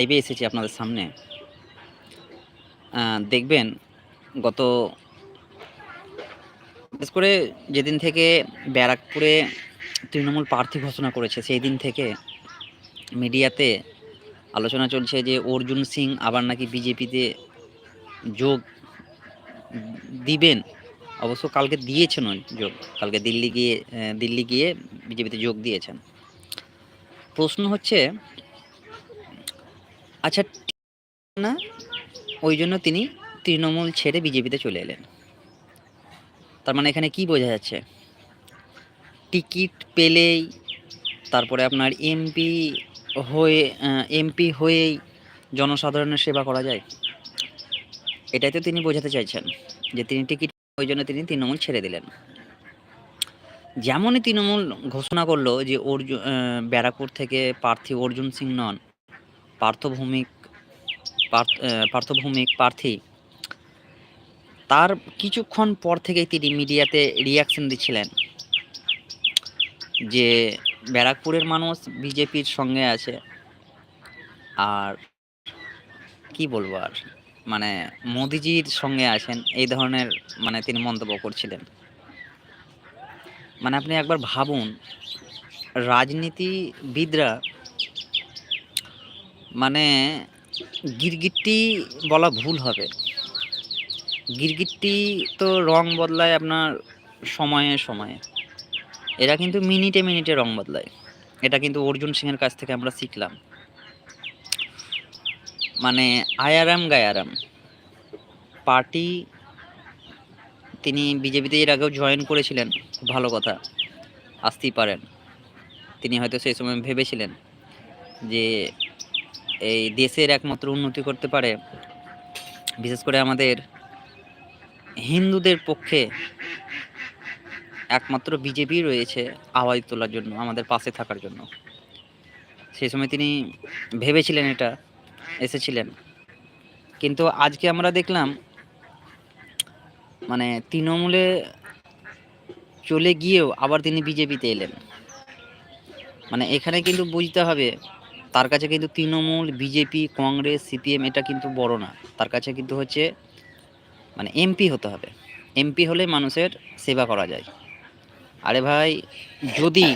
লাইভে এসেছি আপনাদের সামনে। দেখবেন গত বিশেষ করে যেদিন থেকে ব্যারাকপুরে তৃণমূল প্রার্থী ঘোষণা করেছে, সেই দিন থেকে মিডিয়াতে আলোচনা চলছে যে অর্জুন সিং আবার নাকি বিজেপিতে যোগ দিবেন। অবশ্য কালকে দিয়েছেন যোগ। কালকে দিল্লি গিয়ে দিল্লি গিয়ে বিজেপিতে যোগ দিয়েছেন। প্রশ্ন হচ্ছে আচ্ছা না, ওই জন্য তিনি তৃণমূল ছেড়ে বিজেপিতে চলে এলেন। তার মানে এখানে কি বোঝা যাচ্ছে? টিকিট পেলেই তারপরে আপনার এমপি হয়ে এমপি হয়েই জনসাধারণের সেবা করা যায়? এটাই তো তিনি বোঝাতে চাইছেন, যে তিনি টিকিট, ওই জন্য তিনি তৃণমূল ছেড়ে দিলেন। যেমনই তৃণমূল ঘোষণা করল যে অর্জুন ব্যারাকপুর থেকে প্রার্থী অর্জুন সিং নন পার্থভৌমিক পার্থভৌমিক প্রার্থী। তার কিছুক্ষণ পর থেকেই তিনি মিডিয়াতে রিয়াকশন দিচ্ছিলেন যে ব্যারাকপুরের মানুষ বিজেপির সঙ্গে আছে। আর কি বলব আর মানে মোদিজির সঙ্গে আছেন, এই ধরনের মানে তিনি মন্তব্য করছিলেন। মানে আপনি একবার ভাবুন, রাজনীতিবিদরা মানে গিরগিট্টি বলা ভুল হবে। গিরগিট্টি তো রং বদলায় আপনার সময়ে সময়ে। এরা কিন্তু মিনিটে মিনিটে রং বদলায়। এটা কিন্তু অর্জুন সিংয়ের কাছ থেকে আমরা শিখলাম। মানে আয়ারাম গায়ারাম। পার্টি তিনি বিজেপিতে এর আগেও জয়েন করেছিলেন, ভালো কথা, আসতেই পারেন। তিনি হয়তো সেই সময় ভেবেছিলেন যে এই দেশের একমাত্র উন্নতি করতে পারে। বিশেষ করে আমাদের হিন্দুদের পক্ষে একমাত্র বিজেপি রয়েছে আওয়াজ তোলার জন্য, আমাদের পাশে থাকার জন্য। সেই সময় তিনি ভেবেছিলেন এটা, এসেছিলেন। কিন্তু আজকে আমরা দেখলাম মানে তৃণমূলে চলে গিয়েও আবার তিনি বিজেপিতে এলেন। মানে এখানে কিন্তু বুঝতে হবে তার কাছে কিন্তু তৃণমূল, বিজেপি, কংগ্রেস, সিপিএম এটা কিন্তু বড় না। তার কাছে কিন্তু হচ্ছে মানে এমপি হতে হবে। এমপি হলে মানুষের সেবা করা যায়। আরে ভাই, যদি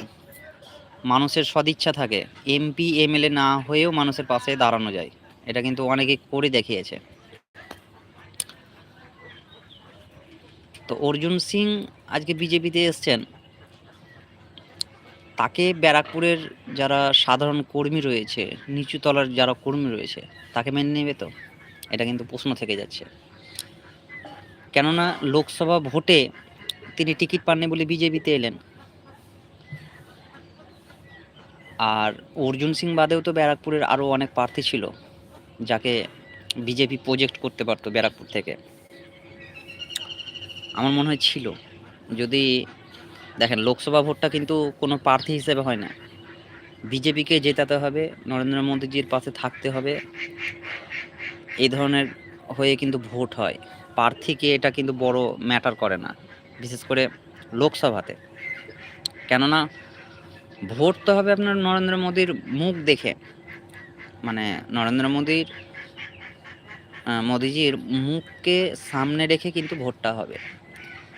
মানুষের সদিচ্ছা থাকে, এমপি, এমএলএ না হয়েও মানুষের পাশে দাঁড়ানো যায়, এটা কিন্তু অনেকে করে দেখিয়েছে। তো অর্জুন সিং আজকে বিজেপিতে এসছেন। তাকে ব্যারাকপুরের যারা সাধারণ কর্মী রয়েছে নিচু তলার যারা কর্মী রয়েছে, তাকে মেনে নেবে তো? এটা কিন্তু প্রশ্ন থেকে যাচ্ছে। কেননা লোকসভা ভোটে তিনি টিকিট পাননি বলে বিজেপিতে এলেন। আর অর্জুন সিং বাদেও তো ব্যারাকপুরের আরও অনেক প্রার্থী ছিল, যাকে বিজেপি প্রজেক্ট করতে পারতো ব্যারাকপুর থেকে। আমার মনে হয় ছিল। যদি দেখেন, লোকসভা ভোটটা কিন্তু কোনো প্রার্থী হিসেবে হয় না। বিজেপিকে জেতাতে হবে, নরেন্দ্র মোদীজির পাশে থাকতে হবে। এই ধরনের হয়ে কিন্তু ভোট হয়। প্রার্থীকে এটা কিন্তু বড় ম্যাটার করে না, বিশেষ করে লোকসভাতে। কেননা, ভোট তো হবে আপনার নরেন্দ্র মোদীর মুখ দেখে। মানে নরেন্দ্র মোদীর মোদিজির মুখকে সামনে রেখে কিন্তু ভোটটা হবে।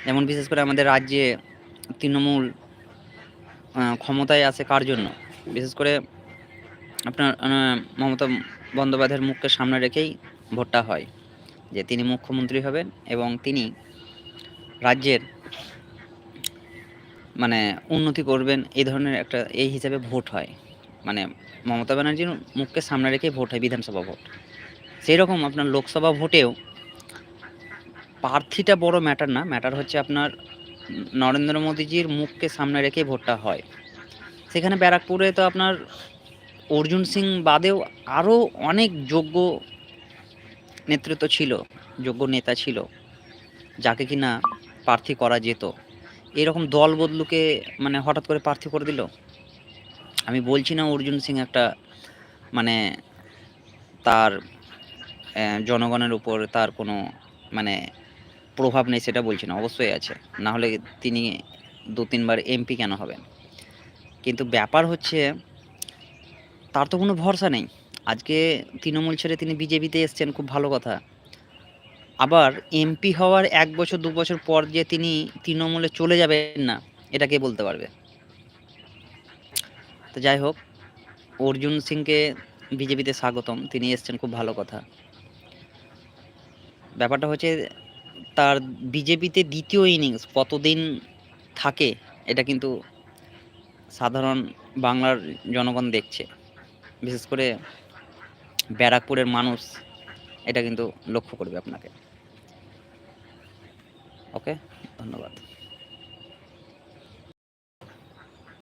যেমন বিশেষ করে আমাদের রাজ্যে তৃণমূল ক্ষমতায় আছে কার জন্য? বিশেষ করে আপনার মমতা বন্দ্যোপাধ্যায়ের মুখকে সামনে রেখেই ভোটটা হয়, যে তিনি মুখ্যমন্ত্রী হবেন এবং তিনি রাজ্যের মানে উন্নতি করবেন, এই ধরনের একটা, এই হিসাবে ভোট হয়। মানে মমতা ব্যানার্জির মুখকে সামনে রেখে ভোট হয় বিধানসভা ভোট। সেই রকম আপনার লোকসভা ভোটেও প্রার্থীটা বড় ম্যাটার না, ম্যাটার হচ্ছে আপনার নরেন্দ্র মোদীজির মুখকে সামনে রেখে ভোটটা হয়। সেখানে ব্যারাকপুরে তো আপনার অর্জুন সিং বাদেও আরও অনেক যোগ্য নেতৃত্ব ছিল, যোগ্য নেতা ছিল, যাকে কিনা প্রার্থী করা যেত। এরকম দল বদলুকে মানে হঠাৎ করে প্রার্থী করে দিল? আমি বলছি না অর্জুন সিং একটা মানে তার জনগণের উপর তার কোনো মানে প্রভাব নেই সেটা বলছি না, অবশ্যই আছে। না হলে তিনি দু তিনবার এমপি কেন হবেন? কিন্তু ব্যাপার হচ্ছে, তার তো কোনো ভরসা নেই। আজকে তৃণমূল ছেড়ে তিনি বিজেপিতে এসছেন, খুব ভালো কথা। আবার এমপি হওয়ার এক বছর, দু বছর পর যে তিনি তৃণমূলে চলে যাবেন না, এটা কে বলতে পারবে? তো যাই হোক, অর্জুন সিংকে বিজেপিতে স্বাগতম, তিনি এসছেন, খুব ভালো কথা। ব্যাপারটা হচ্ছে তার বিজেপিতে দ্বিতীয় ইনিংস কতদিন থাকে, এটা কিন্তু সাধারণ বাংলার জনগণ দেখছে। বিশেষ করে ব্যারাকপুরের মানুষ, এটা কিন্তু লক্ষ্য করবে আপনাকে। ওকে, ধন্যবাদ।